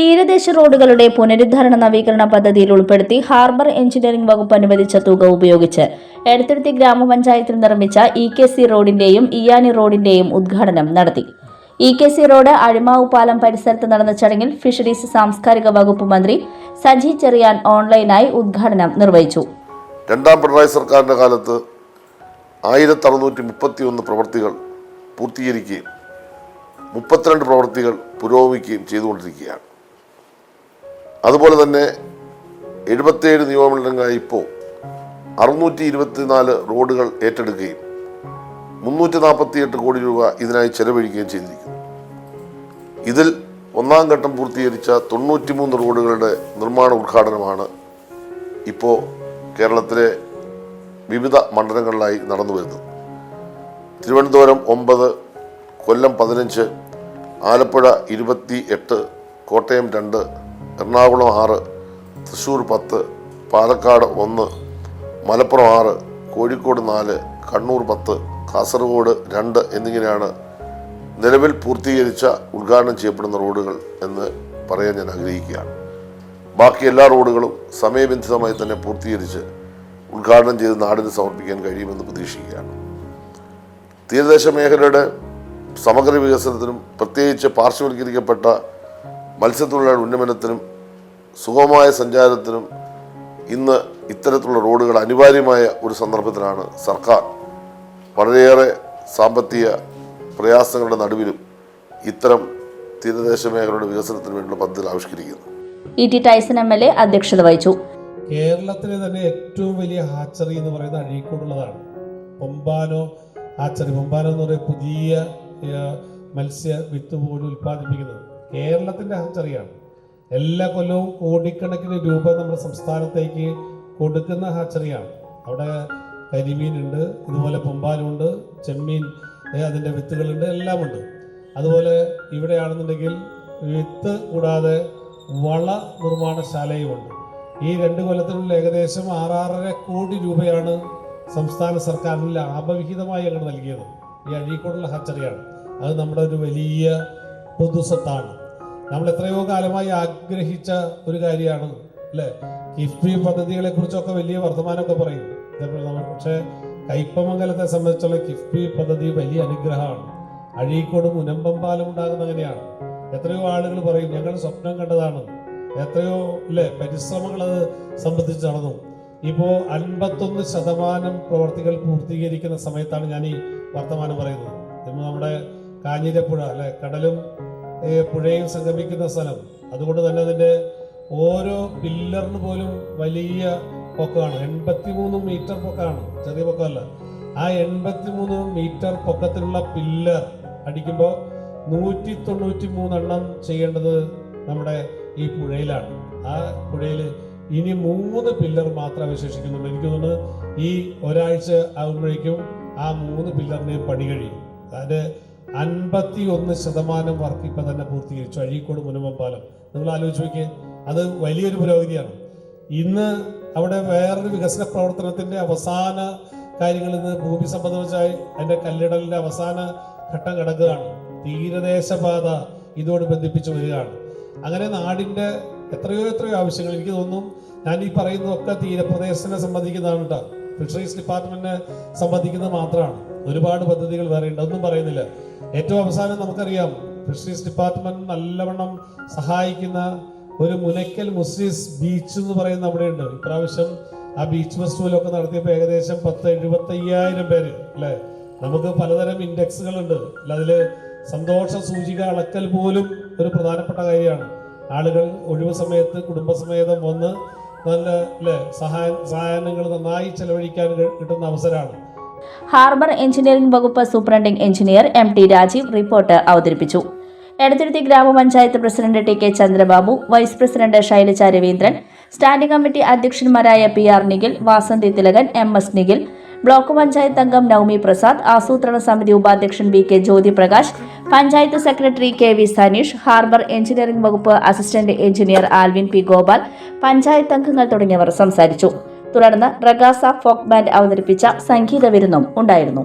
തീരദേശ റോഡുകളുടെ പുനരുദ്ധാരണ നവീകരണ പദ്ധതിയിൽ ഉൾപ്പെടുത്തി ഹാർബർ എഞ്ചിനീയറിംഗ് വകുപ്പ് അനുവദിച്ച തുക ഉപയോഗിച്ച് എടത്തിരുത്തി ഗ്രാമപഞ്ചായത്തിൽ നിർമ്മിച്ച ഇ കെ സി റോഡിന്റെയും ഇയാനി റോഡിന്റെയും ഉദ്ഘാടനം നടത്തി. E K C road Azhimavu പാലം പരിസരത്ത് നടന്ന ചടങ്ങിൽ ഫിഷറീസ് സാംസ്കാരിക വകുപ്പ് മന്ത്രി സജി ചെറിയാൻ ഓൺലൈനായി ഉദ്ഘാടനം നിർവഹിച്ചു. രണ്ടാം പിണറായി സർക്കാരിന്റെ കാലത്ത് ആയിരത്തി അറുന്നൂറ്റി മുപ്പത്തി ഒന്ന് പ്രവൃത്തികൾ പൂർത്തീകരിക്കുകയും മുപ്പത്തിരണ്ട് പ്രവൃത്തികൾ പുരോഗമിക്കുകയും ചെയ്തുകൊണ്ടിരിക്കുകയാണ്. അതുപോലെ തന്നെ എഴുപത്തേഴ് നിയമമണ്ഡലങ്ങളായി ഇപ്പോൾ അറുന്നൂറ്റി ഇരുപത്തിനാല് റോഡുകൾ ഏറ്റെടുക്കുകയും മുന്നൂറ്റി നാൽപ്പത്തിയെട്ട് കോടി രൂപ ഇതിനായി ചെലവഴിക്കുകയും ചെയ്തിരിക്കുന്നു. ഇതിൽ ഒന്നാം ഘട്ടം പൂർത്തീകരിച്ച തൊണ്ണൂറ്റിമൂന്ന് റോഡുകളുടെ നിർമ്മാണ ഉദ്ഘാടനമാണ് ഇപ്പോൾ കേരളത്തിലെ വിവിധ മണ്ഡലങ്ങളിലായി നടന്നു വരുന്നത്. തിരുവനന്തപുരം ഒമ്പത് കൊല്ലം പതിനഞ്ച് ആലപ്പുഴ ഇരുപത്തി എട്ട് കോട്ടയം രണ്ട് എറണാകുളം ആറ് തൃശ്ശൂർ പത്ത് പാലക്കാട് ഒന്ന് മലപ്പുറം ആറ് കോഴിക്കോട് നാല് കണ്ണൂർ പത്ത് കാസർഗോഡ് രണ്ട് എന്നിങ്ങനെയാണ് നിലവിൽ പൂർത്തീകരിച്ച ഉദ്ഘാടനം ചെയ്യപ്പെടുന്ന റോഡുകൾ എന്ന് പറയാൻ ഞാൻ ആഗ്രഹിക്കുകയാണ്. ബാക്കി എല്ലാ റോഡുകളും സമയബന്ധിതമായി തന്നെ പൂർത്തീകരിച്ച് ഉദ്ഘാടനം ചെയ്ത് നാടിന് സമർപ്പിക്കാൻ കഴിയുമെന്ന് പ്രതീക്ഷിക്കുകയാണ്. തീരദേശ മേഖലയുടെ സമഗ്ര വികസനത്തിനും പ്രത്യേകിച്ച് പാർശ്വവൽക്കരിക്കപ്പെട്ട മത്സ്യത്തൊഴിലാളി ഉന്നമനത്തിനും സുഗമമായ സഞ്ചാരത്തിനും ഇന്ന് ഇത്തരത്തിലുള്ള റോഡുകൾ അനിവാര്യമായ ഒരു സന്ദർഭത്തിലാണ് സർക്കാർ വളരെയേറെ സാമ്പത്തിക പ്രയാസങ്ങളുടെ നടുവിലും ഇത്തരം തീരദേശ മേഖലയുടെ വികസനത്തിന് വേണ്ടിയുള്ള പദ്ധതി ആവിഷ്കരിക്കുന്നു. E T Tyson M L A അധ്യക്ഷത വഹിച്ചു. കേരളത്തിലെ തന്നെ ഏറ്റവും വലിയ ഹാച്ചറി എന്ന് പറയുന്നത് അഴീക്കോടുള്ളതാണ്. പൊമ്പാനോ ഹാച്ചറി. പൊമ്പാനോ എന്ന് പറയുന്ന പുതിയ മത്സ്യ വിത്ത് പോലും ഉൽപ്പാദിപ്പിക്കുന്നത് കേരളത്തിന്റെ ഹാച്ചറിയാണ്. എല്ലാ കൊല്ലവും കോടിക്കണക്കിന് രൂപ നമ്മുടെ സംസ്ഥാനത്തേക്ക് കൊടുക്കുന്ന ഹാച്ചറിയാണ് അവിടെ കരിമീനുണ്ട് ഇതുപോലെ പൊമ്പാലുണ്ട് ചെമ്മീൻ അതിന്റെ വിത്തുകളുണ്ട് എല്ലാമുണ്ട്. അതുപോലെ ഇവിടെയാണെന്നുണ്ടെങ്കിൽ വിത്ത് കൂടാതെ വള നിർമ്മാണശാലയുമുണ്ട്. ഈ രണ്ട് കൊല്ലത്തിനുള്ളിൽ ഏകദേശം ആറാറര കോടി രൂപയാണ് സംസ്ഥാന സർക്കാരിൽ ലാഭവിഹിതമായി അങ്ങോട്ട് നൽകിയത്. ഈ അഴീക്കോടുള്ള ഹച്ചറിയാണ് അത് നമ്മുടെ ഒരു വലിയ പൊതുസ്വത്താണ് നമ്മൾ എത്രയോ കാലമായി ആഗ്രഹിച്ച ഒരു കാര്യമാണ് അല്ലെ? കിഫ്ബി പദ്ധതികളെ കുറിച്ചൊക്കെ വലിയ വർത്തമാനമൊക്കെ പറയും. പക്ഷെ കയ്പമംഗലത്തെ സംബന്ധിച്ചുള്ള കിഫ്ബി പദ്ധതി വലിയ അനുഗ്രഹമാണ്. അഴീക്കോട് മുനമ്പം പാലം ഉണ്ടാകുന്ന അങ്ങനെയാണ്. എത്രയോ ആളുകൾ പറയും ഞങ്ങൾ സ്വപ്നം കണ്ടതാണ്. എത്രയോ അല്ലെ പരിശ്രമങ്ങൾ അത് സംബന്ധിച്ച് നടന്നു. ഇപ്പോൾ അൻപത്തൊന്ന് ശതമാനം പ്രവർത്തികൾ പൂർത്തീകരിക്കുന്ന സമയത്താണ് ഞാൻ ഈ വർത്തമാനം പറയുന്നത്. നമ്മുടെ കാഞ്ഞിരപ്പുഴ അല്ലെ കടലും ഏ, പുഴയും സംഗമിക്കുന്ന സ്ഥലം. അതുകൊണ്ട് തന്നെ അതിന്റെ ഓരോ പില്ലറിന് പോലും വലിയ പൊക്കമാണ്. എൺപത്തിമൂന്ന് മീറ്റർ പൊക്കമാണ്. ചെറിയ പൊക്കമല്ല. ആ എൺപത്തിമൂന്ന് മീറ്റർ പൊക്കത്തിലുള്ള പില്ലർ അടിക്കുമ്പോൾ നൂറ്റി തൊണ്ണൂറ്റി മൂന്നെണ്ണം ചെയ്യേണ്ടത് നമ്മുടെ ഈ പുഴയിലാണ്. ആ പുഴയിൽ ഇനി മൂന്ന് പില്ലർ മാത്രം അവശേഷിക്കുന്നുള്ളൂ. എനിക്ക് തോന്നുന്നു ഈ ഒരാഴ്ച ആകുമ്പോഴേക്കും ആ മൂന്ന് പില്ലറിനെയും പണി കഴിയും. അതിന് അൻപത്തി ഒന്ന് ശതമാനം വർക്ക് ഇപ്പം തന്നെ പൂർത്തീകരിച്ചു. അഴീക്കോട് മുനമ്പാലം നിങ്ങൾ ആലോചിച്ച് നോക്കിയേ അത് വലിയൊരു പുരോഗതിയാണ്. ഇന്ന് അവിടെ വേറൊരു വികസന പ്രവർത്തനത്തിന്റെ അവസാന കാര്യങ്ങൾ ഇന്ന് ഭൂമി സംബന്ധമായി അതിന്റെ കല്ലിടലിന്റെ അവസാന ഘട്ടം കിടക്കുകയാണ്. തീരദേശപാത ഇതോട് ബന്ധിപ്പിച്ച് വരികയാണ്. അങ്ങനെ നാടിന്റെ എത്രയോ എത്രയോ ആവശ്യങ്ങൾ. എനിക്ക് തോന്നുന്നു ഞാൻ ഈ പറയുന്നതൊക്കെ തീരപ്രദേശത്തിനെ സംബന്ധിക്കുന്നതാണ് കേട്ടോ. ഫിഷറീസ് ഡിപ്പാർട്ട്മെന്റിനെ സംബന്ധിക്കുന്നത് മാത്രമാണ്. ഒരുപാട് പദ്ധതികൾ വേറെ ഉണ്ട്. ഒന്നും പറയുന്നില്ല. ഏറ്റവും അവസാനം നമുക്കറിയാം ഫിഷറീസ് ഡിപ്പാർട്ട്മെന്റ് നല്ലവണ്ണം സഹായിക്കുന്ന ഒരു മുനക്കൽ മുസ്ലിസ് ബീച്ച് എന്ന് പറയുന്ന അവിടെ ഉണ്ട്. ഇപ്രാവശ്യം ആ ബീച്ച് ഫെസ്റ്റിവലൊക്കെ നടത്തിയപ്പോൾ ഏകദേശം പത്ത് എഴുപത്തി അയ്യായിരം പേര് അല്ലേ? നമുക്ക് പലതരം ഇൻഡെക്സുകളുണ്ട്. അല്ല അതിൽ സന്തോഷ സൂചിക അളക്കൽ പോലും ഒരു പ്രധാനപ്പെട്ട കാര്യമാണ്. ആളുകൾ ഒഴിവ് സമയത്ത് കുടുംബസമേതം വന്ന് നല്ല അല്ലേ സഹായ സഹായങ്ങൾ നന്നായി ചെലവഴിക്കാൻ കിട്ടുന്ന അവസരമാണ്. ഹാർബർ എഞ്ചിനീയറിംഗ് വകുപ്പ് superintending engineer M T Rajeev report അവതരിപ്പിച്ചു. Edathiruthy grama panchayat president T K Chandrababu vice president Shailaja Raveendran standing committee അധ്യക്ഷന്മാരായ P R Nikhil Vasanthi Thilakan M S Nikhil block panchayat അംഗം നവമി പ്രസാദ് ആസൂത്രണ സമിതി ഉപാധ്യക്ഷൻ V K Jyothi Prakash panchayat secretary K V Saneesh harbour engineering വകുപ്പ് assistant engineer Alvin P Gopal panchayat അംഗങ്ങൾ തുടങ്ങിയവർ സംസാരിച്ചു. തുടർന്ന് റഗാസ folk band അവതരിപ്പിച്ച സംഗീത വിരുന്നും ഉണ്ടായിരുന്നു.